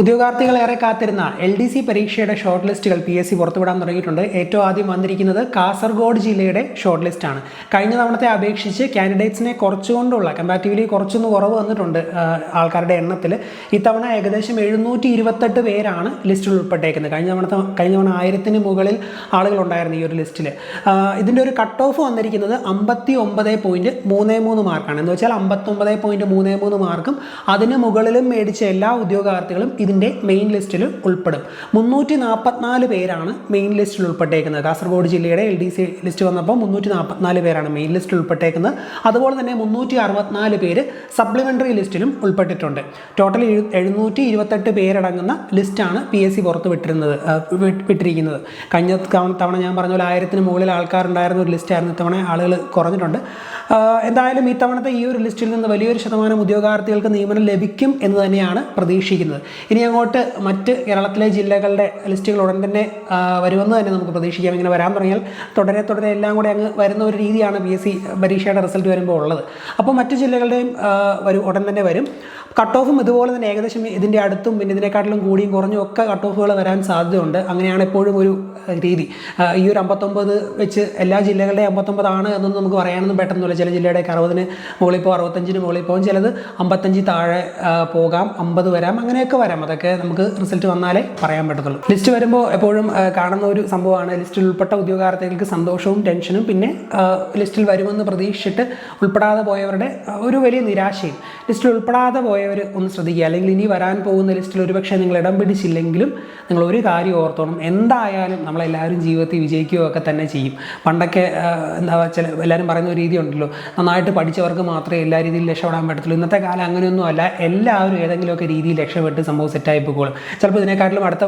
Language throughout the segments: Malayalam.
ഉദ്യോഗാർത്ഥികളേറെ കാത്തിരുന്ന എൽ ഡി സി പരീക്ഷയുടെ ഷോർട്ട് ലിസ്റ്റുകൾ പി എസ് സി പുറത്തുവിടാൻ തുടങ്ങിയിട്ടുണ്ട്. ഏറ്റവും ആദ്യം വന്നിരിക്കുന്നത് കാസർഗോഡ് ജില്ലയുടെ ഷോർട്ട് ലിസ്റ്റാണ് കഴിഞ്ഞ തവണത്തെ അപേക്ഷിച്ച് കാൻഡിഡേറ്റ്സിനെ കുറച്ചുകൊണ്ടുള്ള കമ്പാരിറ്റീവ്ലി കുറച്ചൊന്ന് കുറവ് വന്നിട്ടുണ്ട് ആൾക്കാരുടെ എണ്ണത്തിൽ. ഇത്തവണ ഏകദേശം എഴുന്നൂറ്റി ഇരുപത്തെട്ട് പേരാണ് ലിസ്റ്റിൽ ഉൾപ്പെട്ടേക്കുന്നത്. കഴിഞ്ഞ തവണത്തെ കഴിഞ്ഞ തവണ ആയിരത്തിന് മുകളിൽ ആളുകളുണ്ടായിരുന്നു ഈ ഒരു ലിസ്റ്റിൽ ഇതിന്റെ ഒരു കട്ട് ഓഫ് വന്നിരിക്കുന്നത് അമ്പത്തി ഒമ്പത് പോയിന്റ് മൂന്ന് മൂന്ന് മാർക്കാണ്. എന്ന് വെച്ചാൽ അമ്പത്തൊമ്പത് പോയിന്റ് മൂന്ന് മൂന്ന് മാർക്കും അതിന് മുകളിലും മേടിച്ച എല്ലാ ഉദ്യോഗാർത്ഥികളും ഇതിന്റെ മെയിൻ ലിസ്റ്റിൽ ഉൾപ്പെടും. മുന്നൂറ്റി നാൽപ്പത്തിനാല് പേരാണ് മെയിൻ ലിസ്റ്റിൽ ഉൾപ്പെട്ടേക്കുന്നത്. കാസർഗോഡ് ജില്ലയുടെ എൽ ഡി സി ലിസ്റ്റ് വന്നപ്പോൾ മുന്നൂറ്റി നാൽപ്പത്തിനാല് പേരാണ് മെയിൻ ലിസ്റ്റിൽ ഉൾപ്പെട്ടേക്കുന്നത്. അതുപോലെ തന്നെ മുന്നൂറ്റി അറുപത്തിനാല് പേര് സപ്ലിമെന്ററി ലിസ്റ്റിലും ഉൾപ്പെട്ടിട്ടുണ്ട്. ടോട്ടൽ എഴു എഴുന്നൂറ്റി ഇരുപത്തെട്ട് പേരടങ്ങുന്ന ലിസ്റ്റാണ് പി എസ് സി പുറത്ത് വിട്ടിരുന്നത് വിട്ടിരിക്കുന്നത്. കഴിഞ്ഞ തവണ ഞാൻ പറഞ്ഞ പോലെ ആയിരത്തിന് മുകളിൽ ആൾക്കാരുണ്ടായിരുന്ന ഒരു ലിസ്റ്റായിരുന്നു ഇത്തവണ ആളുകൾ കുറഞ്ഞിട്ടുണ്ട്. എന്തായാലും ഈ തവണത്തെ ഈ ഒരു ലിസ്റ്റിൽ നിന്ന് വലിയൊരു ശതമാനം ഉദ്യോഗാർത്ഥികൾക്ക് നിയമനം ലഭിക്കും എന്ന് തന്നെയാണ് പ്രതീക്ഷിക്കുന്നത്. ഇനി അങ്ങോട്ട് മറ്റ് കേരളത്തിലെ ജില്ലകളുടെ ലിസ്റ്റുകൾ ഉടൻ തന്നെ വരുമെന്ന് തന്നെ നമുക്ക് പ്രതീക്ഷിക്കാം. ഇങ്ങനെ വരാൻ തുടങ്ങിയാൽ തുടരെ തുടരെ എല്ലാം കൂടെ അങ്ങ് വരുന്ന ഒരു രീതിയാണ് പി എസ് സി പരീക്ഷയുടെ റിസൾട്ട് വരുമ്പോൾ ഉള്ളത്. അപ്പോൾ മറ്റ് ജില്ലകളുടെയും വരും ഉടൻ തന്നെ വരും. കട്ട് ഓഫും ഇതുപോലെ തന്നെ ഏകദേശം ഇതിന്റെ അടുത്തും പിന്നെ ഇതിനെക്കാട്ടിലും കൂടിയും കുറഞ്ഞും ഒക്കെ കട്ട് ഓഫുകൾ വരാൻ സാധ്യതയുണ്ട്. അങ്ങനെയാണ് എപ്പോഴും ഒരു രീതി. ഈ ഒരു അമ്പത്തൊമ്പത് വെച്ച് എല്ലാ ജില്ലകളുടെയും അമ്പത്തൊമ്പതാണ് എന്നൊന്നും നമുക്ക് പറയാനൊന്നും പെട്ടെന്നില്ല ചില ജില്ലയുടെയൊക്കെ അറുപതിന് മുകളിൽ പോകും അറുപത്തഞ്ചിന് മുകളിൽ പോകും. ചിലത് അമ്പത്തഞ്ച് താഴെ പോകാം അമ്പത് വരാം അങ്ങനെയൊക്കെ വരാം. അതൊക്കെ നമുക്ക് റിസൾട്ട് വന്നാലേ പറയാൻ പറ്റത്തുള്ളൂ. ലിസ്റ്റ് വരുമ്പോൾ എപ്പോഴും കാണുന്ന ഒരു സംഭവമാണ്. ലിസ്റ്റിൽ ഉൾപ്പെട്ട ഉദ്യോഗാർത്ഥികൾക്ക് സന്തോഷവും ടെൻഷനും പിന്നെ ലിസ്റ്റിൽ വരുമെന്ന് പ്രതീക്ഷിച്ചിട്ട് ഉൾപ്പെടാതെ പോയവരുടെ ഒരു വലിയ നിരാശയും. ലിസ്റ്റിൽ ഉൾപ്പെടാതെ പോയവർ ഒന്ന് ശ്രദ്ധിക്കുക. അല്ലെങ്കിൽ ഇനി വരാൻ പോകുന്ന ലിസ്റ്റിൽ ഒരുപക്ഷെ നിങ്ങൾ ഇടം പിടിച്ചില്ലെങ്കിലും നിങ്ങൾ ഒരു കാര്യം ഓർത്തോണം. എന്തായാലും നമ്മളെല്ലാവരും ജീവിതത്തിൽ വിജയിക്കുകയൊക്കെ തന്നെ ചെയ്യും. പണ്ടൊക്കെ എന്താ ചില എല്ലാവരും പറയുന്ന ഒരു രീതി ഉണ്ടല്ലോ നന്നായിട്ട് പഠിച്ചവർക്ക് മാത്രമേ എല്ലാ രീതിയിലും രക്ഷപ്പെടാൻ പറ്റത്തുള്ളൂ. ഇന്നത്തെ കാലം അങ്ങനെയൊന്നും അല്ല. എല്ലാവരും ഏതെങ്കിലുമൊക്കെ രീതിയിൽ രക്ഷപ്പെട്ട് സംഭവം സെറ്റായി പോകും ചിലപ്പോൾ ഇതിനെക്കാട്ടിലും അടുത്ത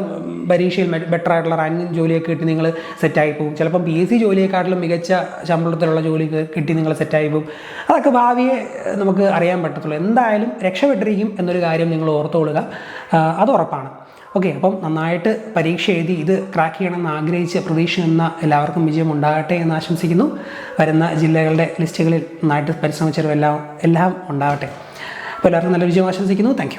പരീക്ഷയിൽ ബെറ്റർ ആയിട്ടുള്ള റാങ്കും ജോലിയൊക്കെ കിട്ടി നിങ്ങൾ സെറ്റായി പോകും ചിലപ്പം പി എസ് സി ജോലിയെക്കാട്ടിലും മികച്ച ശമ്പളത്തിലുള്ള ജോലി കിട്ടി നിങ്ങൾ സെറ്റായി പോകും അതൊക്കെ ഭാവിയെ നമുക്ക് അറിയാൻ പറ്റത്തുള്ളൂ. എന്തായാലും രക്ഷപ്പെട്ടിരിക്കും എന്നൊരു കാര്യം നിങ്ങൾ ഓർത്തുകൊള്ളുക അത് ഉറപ്പാണ്. ഓക്കെ അപ്പം നന്നായിട്ട് പരീക്ഷ എഴുതി ഇത് ക്രാക്ക് ചെയ്യണമെന്ന് ആഗ്രഹിച്ച് പ്രതീക്ഷ എന്ന എല്ലാവർക്കും വിജയം ഉണ്ടാകട്ടെ എന്ന് ആശംസിക്കുന്നു. വരുന്ന ജില്ലകളുടെ ലിസ്റ്റുകളിൽ നന്നായിട്ട് പരിശ്രമിച്ചവരും എല്ലാം എല്ലാം ഉണ്ടാകട്ടെ അപ്പോൾ എല്ലാവർക്കും നല്ല വിജയം ആശംസിക്കുന്നു. താങ്ക്